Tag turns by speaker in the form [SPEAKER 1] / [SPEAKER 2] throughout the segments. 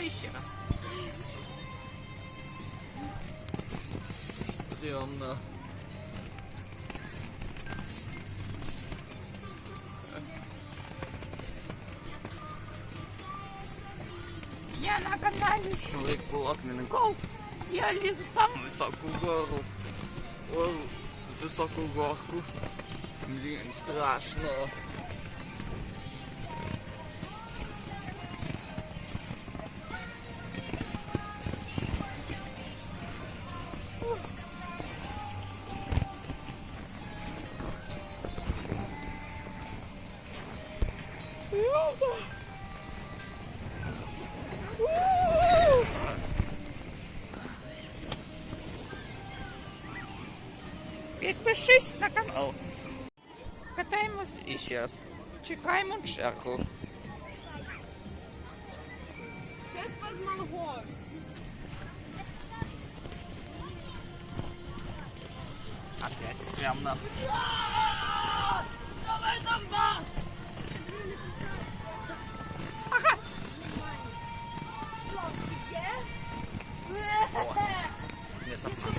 [SPEAKER 1] еще раз. Стремно. Я на канале Человек Булатный Голд. Я лезу в самую высокую гору. Ой, высокую горку. Блин, страшно. Підпишись на канал. Катаємось і зараз. Чекаємо чергу.
[SPEAKER 2] Це спазмангор.
[SPEAKER 1] Опять стрімно.
[SPEAKER 2] Давай давай!
[SPEAKER 1] Не сам. Ну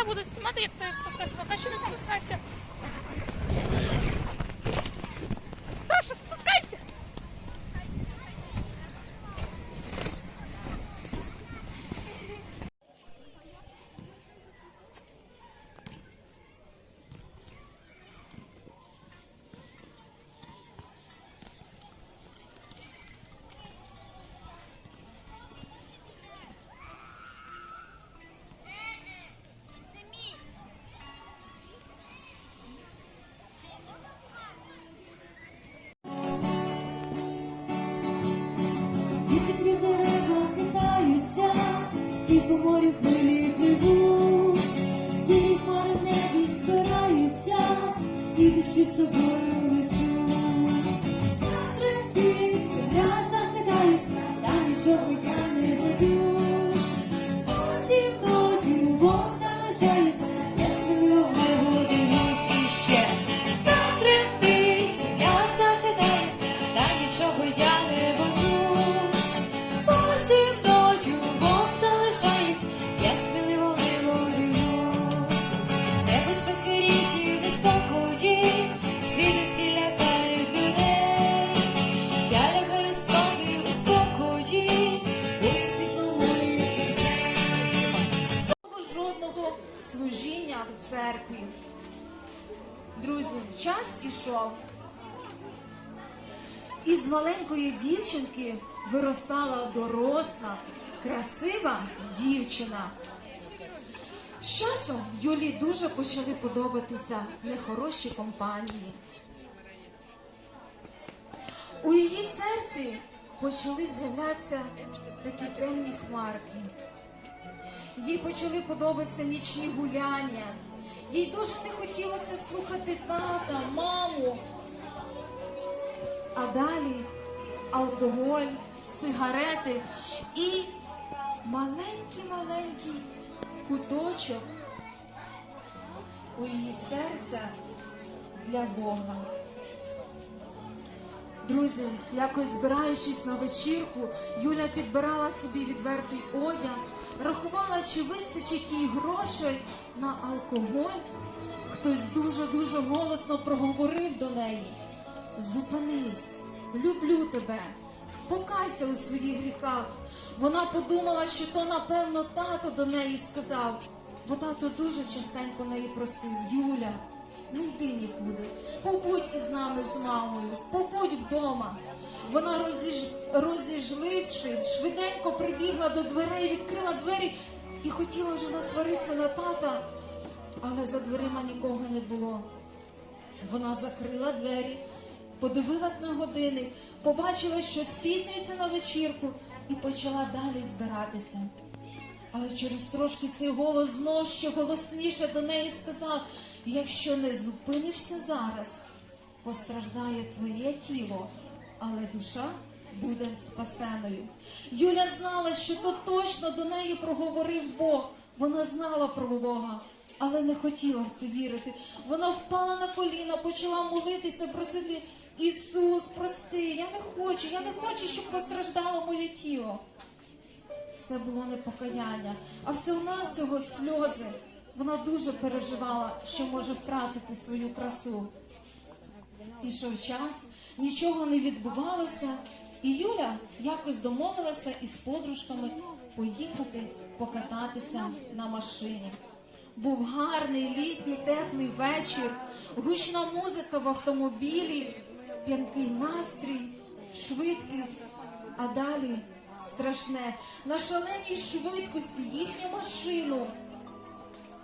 [SPEAKER 3] я
[SPEAKER 1] буду знімати, як ти спускайся. Поки що не спускайся.
[SPEAKER 4] Я не сміливо небо дивлюсь. Небезпеки різні, неспокої, свідості лякають людей. Я лягаю спати у спокої, будь світло моїх очей.
[SPEAKER 2] Жодного служіння в церкві. Друзі, час ішов. Із маленької дівчинки виростала доросла, красива дівчина. З часом Юлі дуже почали подобатися нехороші компанії. У її серці почали з'являтися такі темні хмарки. Їй почали подобатися нічні гуляння. Їй дуже не хотілося слухати тата, маму. А далі алкоголь, сигарети і маленький-маленький куточок у її серця для Бога. Друзі, якось збираючись на вечірку, Юля підбирала собі відвертий одяг, рахувала, чи вистачить їй грошей на алкоголь. Хтось дуже-дуже голосно проговорив до неї: Зупинись, люблю тебе, покайся у своїх гріхах. Вона подумала, що то, напевно, тато до неї сказав, бо тато дуже частенько неї просив: Юля, не йди нікуди, побудь із нами з мамою, побудь вдома. Вона розіж... розіжлившись, швиденько прибігла до дверей, відкрила двері і хотіла вже насваритися на тата, але за дверима нікого не було. Вона закрила двері, подивилась на годинник, побачила, що спізнюється на вечірку, і почала далі збиратися. Але через трошки цей голос знов ще голосніше до неї сказав: якщо не зупинишся зараз, постраждає твоє тіло, але душа буде спасеною. Юля знала, що то точно до неї проговорив Бог. Вона знала про Бога, але не хотіла в це вірити. Вона впала на коліна, почала молитися, просити Ісус, прости, я не хочу, я не хочу, щоб постраждало моє тіло. Це було не покаяння, а всього-навсього сльози. Вона дуже переживала, що може втратити свою красу. Ішов час, нічого не відбувалося, і Юля якось домовилася із подружками поїхати покататися на машині. Був гарний літній теплий вечір, гучна музика в автомобілі, п'янкий настрій, швидкість, а далі страшне. На шаленій швидкості їхню машину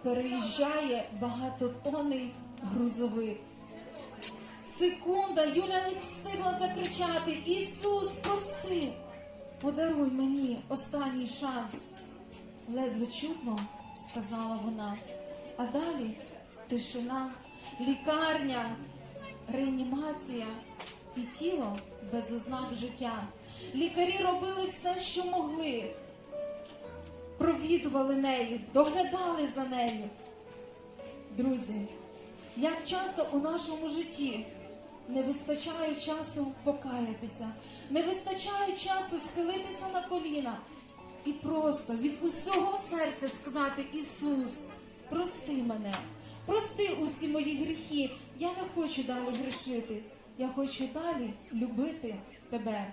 [SPEAKER 2] переїжджає багатотонний грузовик. Секунда, Юля не встигла закричати: Ісус, прости! Подаруй мені останній шанс. Ледве чутно, сказала вона. А далі тишина, лікарня, реанімація і тіло без ознак життя. Лікарі робили все, що могли. Провідували неї, доглядали за нею. Друзі, як часто у нашому житті не вистачає часу покаятися, не вистачає часу схилитися на коліна і просто від усього серця сказати: Ісус, прости мене, прости усі мої гріхи. Я не хочу далі грішити. Я хочу далі любити тебе.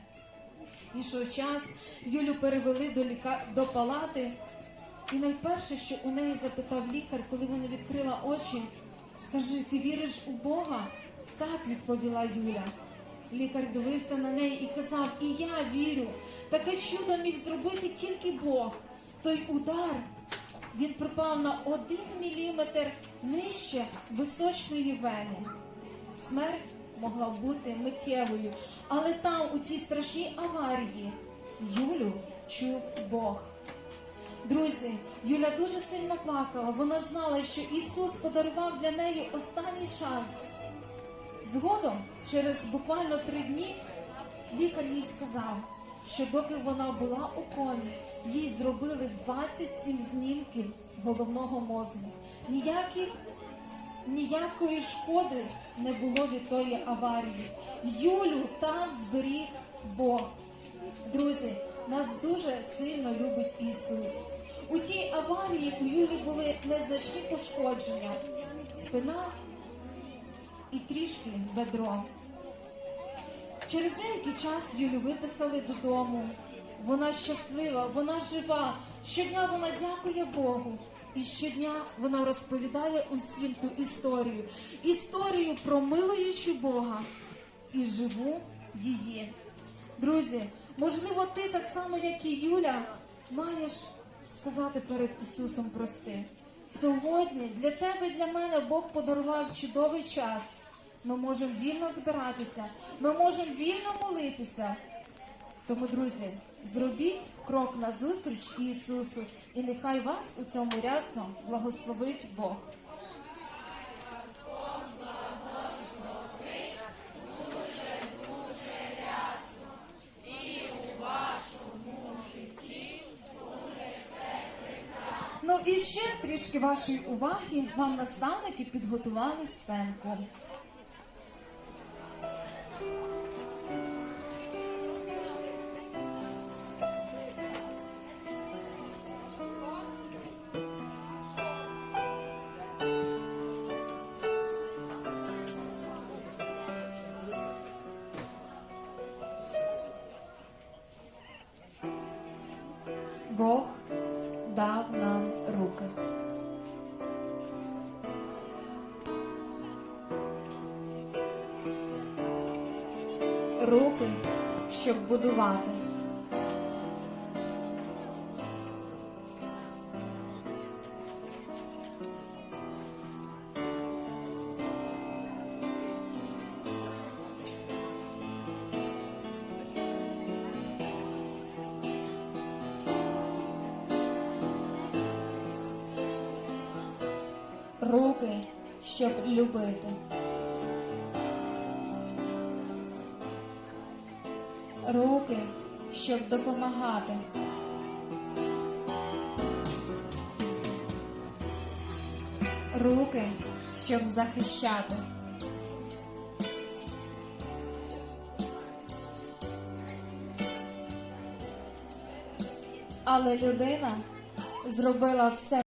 [SPEAKER 2] Ішов час, Юлю перевели до ліка... до палати. І найперше, що у неї запитав лікар, коли вона відкрила очі, скажи, ти віриш у Бога? Так, відповіла Юля. Лікар дивився на неї і казав, і я вірю. Таке чудо міг зробити тільки Бог. Той удар він припав на один міліметр нижче височної вени. Смерть могла бути миттєвою, але там, у тій страшній аварії, Юлю чув Бог. Друзі, Юля дуже сильно плакала. Вона знала, що Ісус подарував для неї останній шанс. Згодом, через буквально три дні, лікар їй сказав, що доки вона була у комі, їй зробили 27 знімків головного мозку. Ніяких, ніякої шкоди не було від тої аварії. Юлю там зберіг Бог. Друзі, нас дуже сильно любить Ісус. У тій аварії у Юлі були незначні пошкодження, спина і трішки бедро. Через деякий час Юлю виписали додому. Вона щаслива, вона жива. Щодня вона дякує Богу. І щодня вона розповідає усім ту історію. Історію про милуючу Бога і живу її. Друзі, можливо, ти так само, як і Юля, маєш сказати перед Ісусом прости. Сьогодні для тебе і для мене Бог подарував чудовий час ми можемо вільно збиратися, ми можемо вільно молитися. Тому, друзі, зробіть крок назустріч Ісусу, і нехай вас у цьому рясно благословить Бог. Ну і ще трішки вашої уваги вам наставники підготували сценку. Бог дав нам руки. Руки, щоб будувати. Руки, щоб любити. Руки, щоб допомагати. Руки, щоб захищати. Але людина зробила все.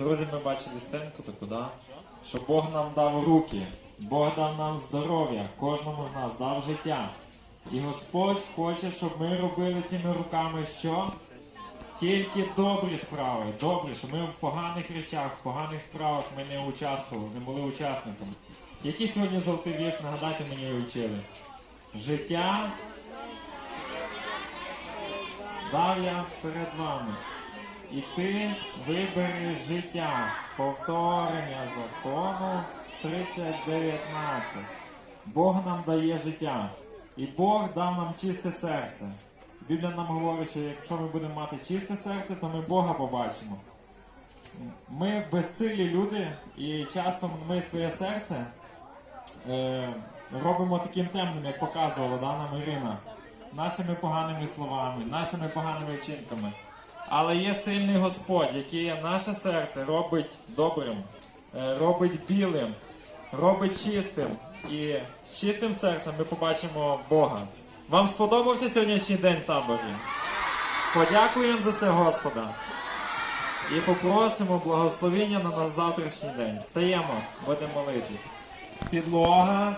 [SPEAKER 5] Друзі, ми бачили сценку таку, да? що Бог нам дав руки, Бог дав нам здоров'я, кожному з нас дав життя. І Господь хоче, щоб ми робили цими руками що? Тільки добрі справи, добрі, щоб ми в поганих речах, в поганих справах ми не участвували, не були учасниками. Який сьогодні золотий вірш, нагадайте мені ви вчили? Життя дав я перед вами. І ти вибери життя, повторення закону 3019. Бог нам дає життя. І Бог дав нам чисте серце. Біблія нам говорить, що якщо ми будемо мати чисте серце, то ми Бога побачимо. Ми безсилі люди, і часто ми своє серце е, робимо таким темним, як показувала да, нам Ірина, нашими поганими словами, нашими поганими вчинками. Але є сильний Господь, який наше серце робить добрим, е, робить білим, робить чистим. І з чистим серцем ми побачимо Бога. Вам сподобався сьогоднішній день в таборі? Подякуємо за це Господа. і попросимо благословення на наш завтрашній день. Встаємо, будемо молитись. Підлога,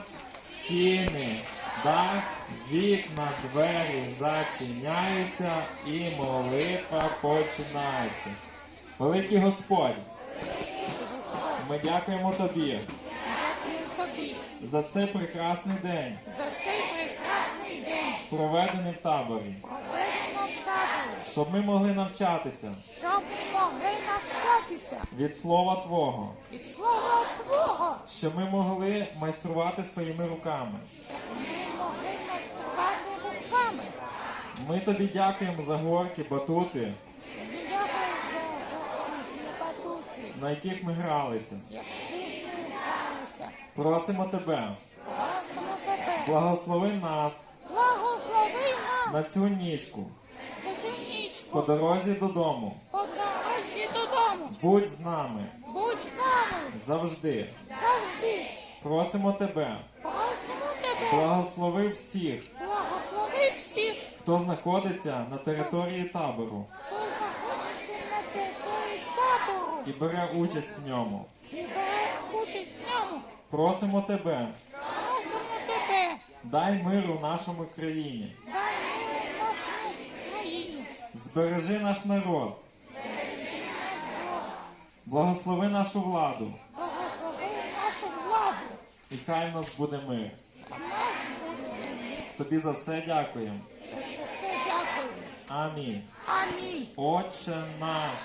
[SPEAKER 5] стіни, дах, вікна, двері зачиняються і молитва починається. Великий Господь, ми дякуємо тобі за цей прекрасний день,
[SPEAKER 1] за цей прекрасний день
[SPEAKER 5] проведений в таборі,
[SPEAKER 1] проведено в таборі,
[SPEAKER 5] щоб ми могли навчатися
[SPEAKER 1] щоб ми могли навчатися
[SPEAKER 5] від Слова Твого,
[SPEAKER 1] від слова Твого,
[SPEAKER 5] щоб ми могли майструвати своїми руками.
[SPEAKER 1] ми могли майструвати руками.
[SPEAKER 5] Ми тобі дякуємо за горки, батути, на яких ми гралися. Просимо тебе, благослови нас на цю нічку
[SPEAKER 1] за цю нічку
[SPEAKER 5] по дорозі додому.
[SPEAKER 1] по дорозі додому.
[SPEAKER 5] Будь з нами
[SPEAKER 1] Будь з нами
[SPEAKER 5] завжди.
[SPEAKER 1] завжди.
[SPEAKER 5] Просимо тебе,
[SPEAKER 1] Просимо тебе,
[SPEAKER 5] благослови всіх, хто знаходиться на території табору
[SPEAKER 1] хто знаходиться на території табору
[SPEAKER 5] і бере участь в ньому.
[SPEAKER 1] і бере участь в ньому.
[SPEAKER 5] Просимо тебе,
[SPEAKER 1] Просимо тебе,
[SPEAKER 5] дай мир у нашому країні,
[SPEAKER 1] дай мир нашій країні.
[SPEAKER 5] збережи наш народ, благослови нашу владу,
[SPEAKER 1] Благослови нашу владу.
[SPEAKER 5] і хай в нас буде мир. Тобі за все дякуємо. Амінь.
[SPEAKER 1] Амінь.
[SPEAKER 5] Отче наш,